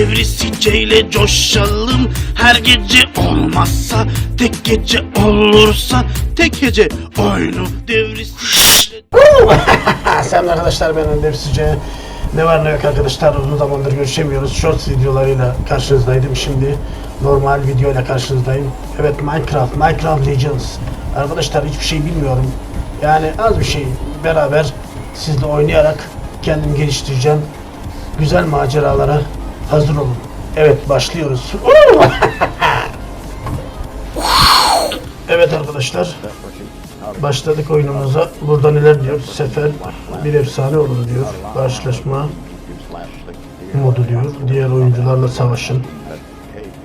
devrisiceyle coşalım Her gece olmazsa tek gece olursa tek gece oyunu devrisiceyle Selam arkadaşlar ben Önder Sıca. Ne var ne yok arkadaşlar uzun zamandır görüşemiyoruz. Shorts videolarıyla karşınızdaydım. Şimdi normal videoyla karşınızdayım. Evet Minecraft, Minecraft Legends. Arkadaşlar hiçbir şey bilmiyorum. Yani az bir şey beraber sizle oynayarak kendimi geliştireceğim. Güzel maceralara hazır olun. Evet başlıyoruz. evet arkadaşlar Başladık oyunumuza. Burada neler diyor? Sefer bir efsane olun diyor. Karşılaşma modu diyor. Diğer oyuncularla savaşın.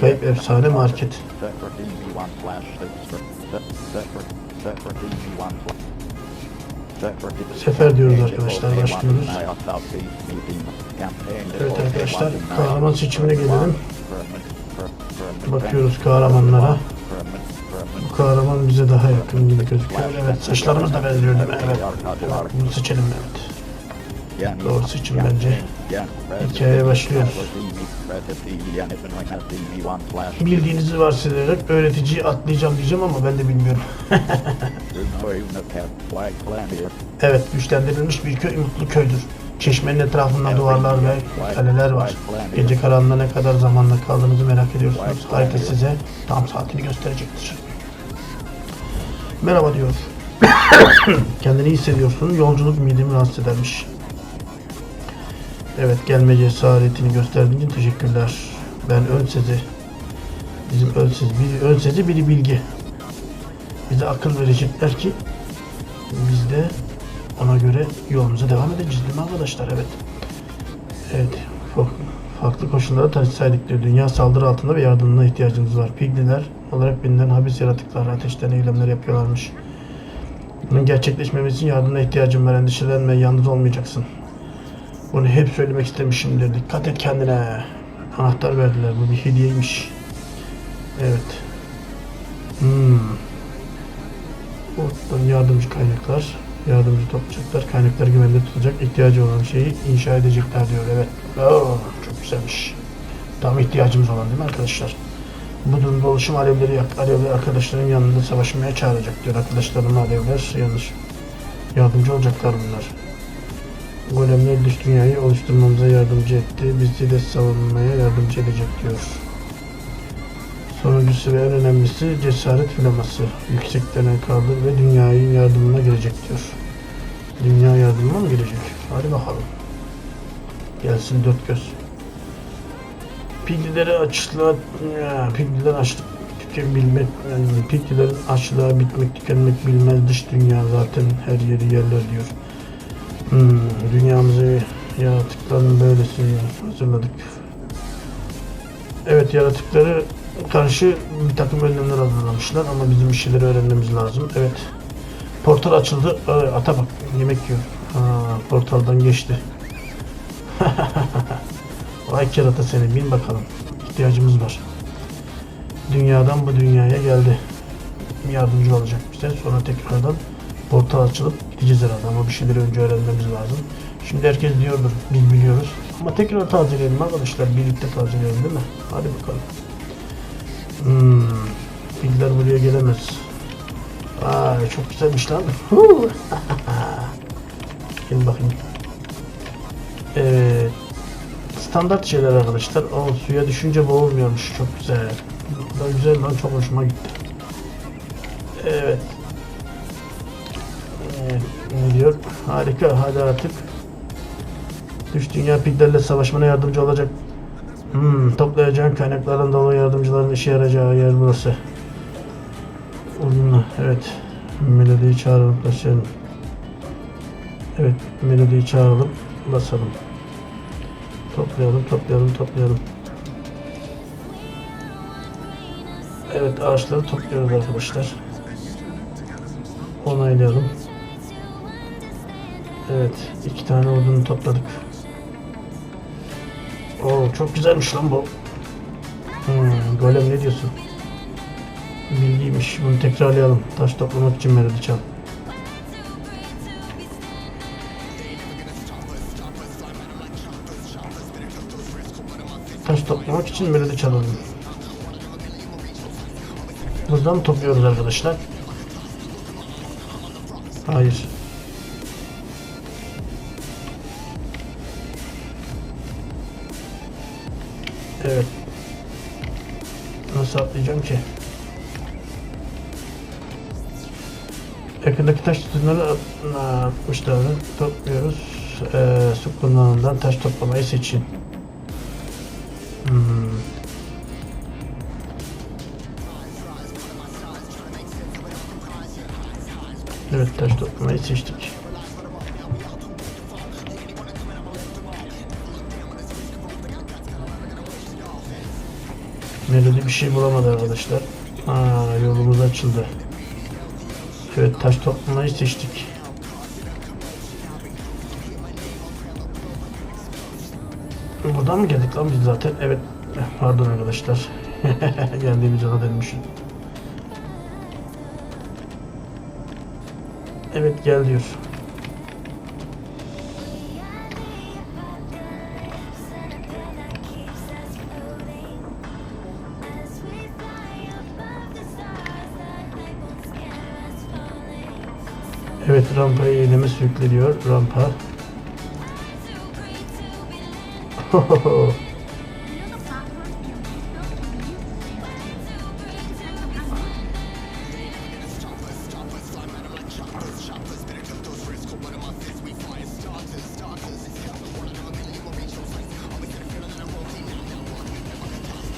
Kayıp efsane market. Sefer diyoruz arkadaşlar. Başlıyoruz. Evet arkadaşlar kahraman seçimine gelelim. Bakıyoruz kahramanlara. Bu kahraman bize daha yakın gibi gözüküyor. Evet saçlarımız da benziyor değil mi? Evet. Bunu seçelim evet. Doğru seçim bence. Hikayeye başlıyoruz. Bildiğinizi varsayarak öğreticiyi atlayacağım diyeceğim ama ben de bilmiyorum. Evet güçlendirilmiş bir köy mutlu köydür. Çeşmenin etrafında duvarlar ve kaleler var. Gece karanlığına ne kadar zamanla kaldığınızı merak ediyorsunuz. Harita size tam saatini gösterecektir. Merhaba diyor. Kendini iyi hissediyorsun. Yolculuk midemi rahatsız edermiş. Evet gelme cesaretini gösterdiğin için teşekkürler. Ben ön sezi. Bizim ön sezi, biri ön sezi biri bilgi. Bize akıl verecekler ki biz de ona göre yolumuza devam edeceğiz değil mi arkadaşlar? Evet. Evet. fa- Farklı koşullara diyor. Dünya saldırı altında ve yardımına ihtiyacımız var. Pigliler olarak bilinen habis yaratıklar ateşten eylemler yapıyorlarmış. Bunun gerçekleşmemesi için yardımına ihtiyacım var. Endişelenme, yalnız olmayacaksın. Bunu hep söylemek istemişimdir. Dikkat et kendine. Anahtar verdiler. Bu bir hediyeymiş. Evet. Hmm. Oradan yardımcı kaynaklar. Yardımcı toplayacaklar. Kaynakları güvende tutacak. ihtiyacı olan şeyi inşa edecekler diyor. Evet. Oo, çok güzelmiş. Tam ihtiyacımız olan değil mi arkadaşlar? Bu durumda oluşum alevleri. Alevleri arkadaşların yanında savaşmaya çağıracak diyor. Arkadaşlarım alevler yanlış. Yardımcı olacaklar bunlar. Golemler dış dünyayı oluşturmamıza yardımcı etti. Bizi de savunmaya yardımcı edecek diyor. Sonuncusu ve en önemlisi cesaret flaması. Yüksekten kaldır ve dünyayın yardımına gelecek diyor. Dünya yardımına mı gelecek? Hadi bakalım. Gelsin dört göz. Piglileri açlığa, pigliler açlık tükebilmek, yani piglilerin açlığa bitmek tükenmek bilmez dış dünya zaten her yeri yerler diyor. Hmm, dünyamızı yaratıkların böylesini hazırladık. Evet yaratıkları karşı bir takım önlemler hazırlamışlar ama bizim bir şeyleri öğrenmemiz lazım. Evet. Portal açıldı. Aa, ata bak yemek yiyor. Ha, portaldan geçti. Vay kerata seni bin bakalım. İhtiyacımız var. Dünyadan bu dünyaya geldi. Yardımcı olacak bize. Sonra tekrardan portal açılıp gideceğiz herhalde ama bir şeyleri önce öğrenmemiz lazım. Şimdi herkes diyordur biz biliyoruz. Ama tekrar tazeleyelim arkadaşlar. Birlikte tazeleyelim değil mi? Hadi bakalım. Hmm. Bilgiler buraya gelemez. Ay çok güzelmiş lan. Gel bakayım. Evet. Standart şeyler arkadaşlar. O suya düşünce boğulmuyormuş. Çok güzel. Da güzel lan çok hoşuma gitti. Evet. Evet, ne diyor? Harika. Hadi artık. Dış dünya piglerle savaşmana yardımcı olacak. Hmm, toplayacağın kaynaklardan dolu yardımcıların işe yarayacağı yer burası. Uyumlu. Evet. Melodiyi çağıralım. Başlayalım. Evet. Melodiyi çağıralım. Basalım. Toplayalım, toplayalım, toplayalım. Evet, ağaçları topluyoruz arkadaşlar. Onaylayalım. Evet, iki tane odunu topladık. Çok güzelmiş lan bu. Hmm, golem ne diyorsun? Bilgiymiş. Bunu tekrarlayalım. Taş toplamak için melodi çal. taş toplamak için melodi çalalım. Buradan topluyoruz arkadaşlar. Hayır. Evet. Nasıl atlayacağım ki? Yakındaki taş tutunları at- atmışlar. Topluyoruz. Ee, su kullanımından taş toplamayı seçin. Hmm. Evet taş toplamayı seçtik. Melodi bir şey bulamadı arkadaşlar. Aa, yolumuz açıldı. Evet taş toplamayı seçtik. Buradan mı geldik lan biz zaten? Evet. Pardon arkadaşlar. Geldiğimiz yola dönmüşüm. Evet gel diyor. Rampaya eyleme sürükleniyor. Rampa.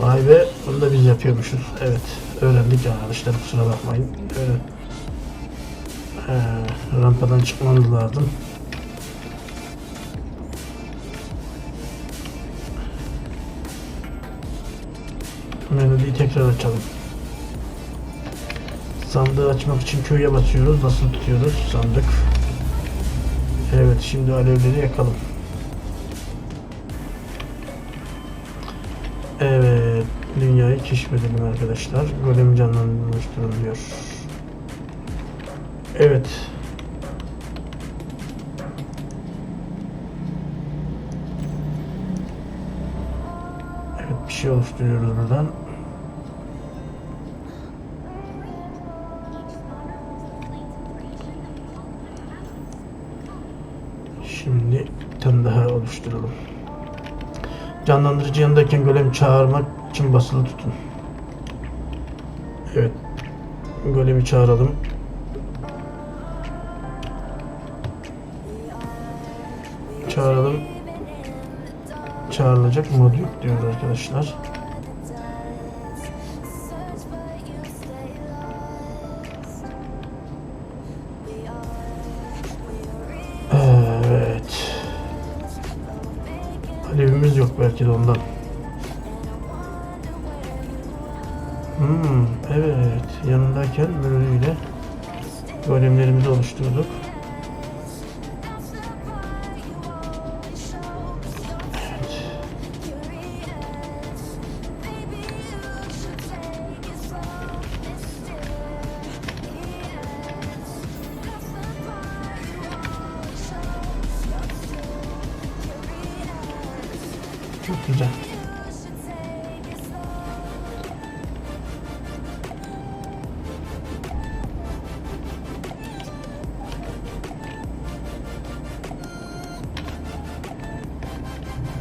Vay be, bunu da biz yapıyormuşuz. Evet, öğrendik arkadaşlar kusura bakmayın. Evet. Ee, rampadan çıkmanız lazım. Melodiyi tekrar açalım. Sandığı açmak için Q'ya basıyoruz. Nasıl tutuyoruz? Sandık. Evet, şimdi alevleri yakalım. Evet, dünyayı keşfedelim arkadaşlar. Golem canlandırılıyor. Evet. Evet, bir şey oluşturuyoruz buradan. Şimdi bir tane daha oluşturalım. Canlandırıcı yanındayken golem çağırmak için basılı tutun. Evet. Golemi çağıralım. Çağıralım. Çağrılacak mod yok diyor arkadaşlar. Evet. Alevimiz yok belki de ondan. Hmm, evet. Yanındayken bölümüyle golemlerimizi oluşturduk. Çok güzel.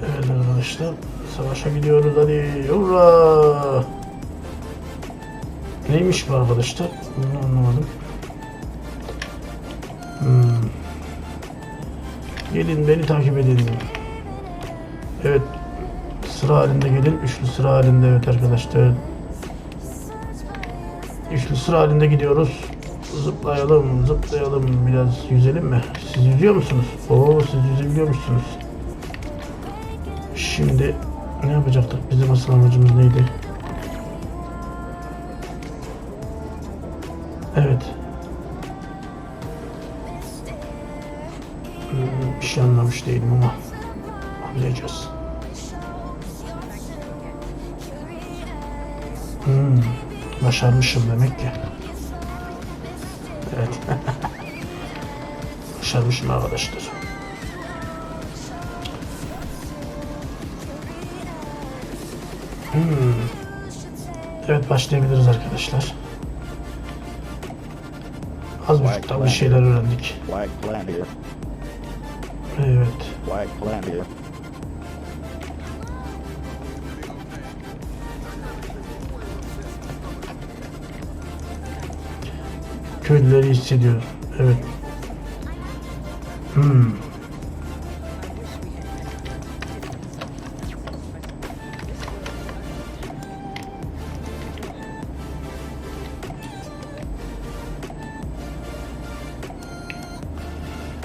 Evet arkadaşlar savaşa gidiyoruz hadi hurra. Neymiş bu arkadaşlar? Bunu anlamadım. Hmm. Gelin beni takip edin. Evet sıra halinde gelin. Üçlü sıra halinde evet arkadaşlar. Üçlü sıra halinde gidiyoruz. Zıplayalım, zıplayalım. Biraz yüzelim mi? Siz yüzüyor musunuz? Oo, siz yüzebiliyor musunuz? Şimdi ne yapacaktık? Bizim asıl amacımız neydi? Evet. Hmm, Bir şey anlamış değilim ama anlayacağız. Hmm, başarmışım demek ki. Evet. başarmışım arkadaşlar. Hmm. Evet başlayabiliriz arkadaşlar. Az buçuktan bir şeyler öğrendik. Evet. Köylüleri hissediyorum. Evet. Hmm.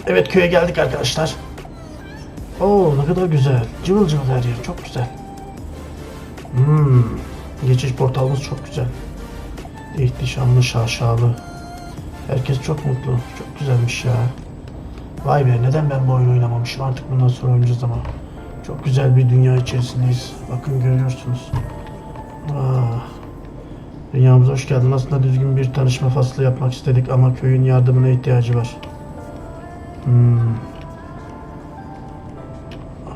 Evet köye geldik arkadaşlar. Oo ne kadar güzel. Cıvıl cıvıl her yer. Çok güzel. Hmm. Geçiş portalımız çok güzel. İhtişamlı, şaşalı. Herkes çok mutlu. Çok güzelmiş ya. Vay be neden ben bu oyunu oynamamışım artık bundan sonra oynayacağız ama. Çok güzel bir dünya içerisindeyiz. Bakın görüyorsunuz. Ah. Dünyamıza hoş geldin. Aslında düzgün bir tanışma faslı yapmak istedik ama köyün yardımına ihtiyacı var. Hmm.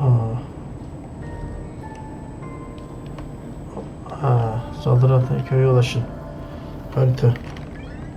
Aa. Aa, saldırı altına köye ulaşın. Harita.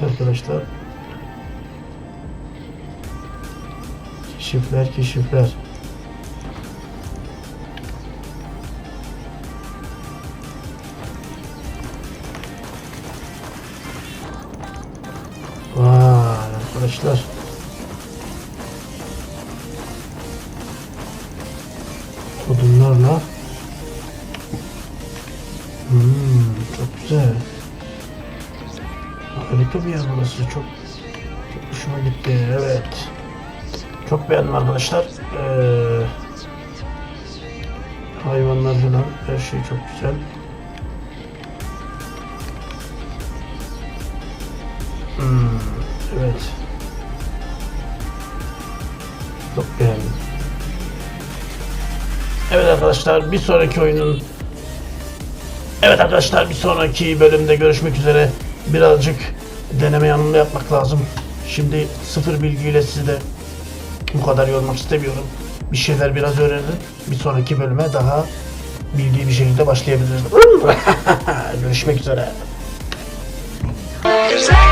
Evet arkadaşlar. Keşifler keşifler. Vay arkadaşlar. Bir yer burası. Çok, çok hoşuma gitti. Evet. Çok beğendim arkadaşlar. Ee, hayvanlar falan her şey çok güzel. Hmm, evet. Çok beğendim. Evet arkadaşlar bir sonraki oyunun Evet arkadaşlar bir sonraki bölümde görüşmek üzere. Birazcık deneme yanında yapmak lazım. Şimdi sıfır bilgiyle sizi de bu kadar yormak istemiyorum. Bir şeyler biraz öğrenin. Bir sonraki bölüme daha bildiği bir şekilde başlayabiliriz. Görüşmek üzere. Cause I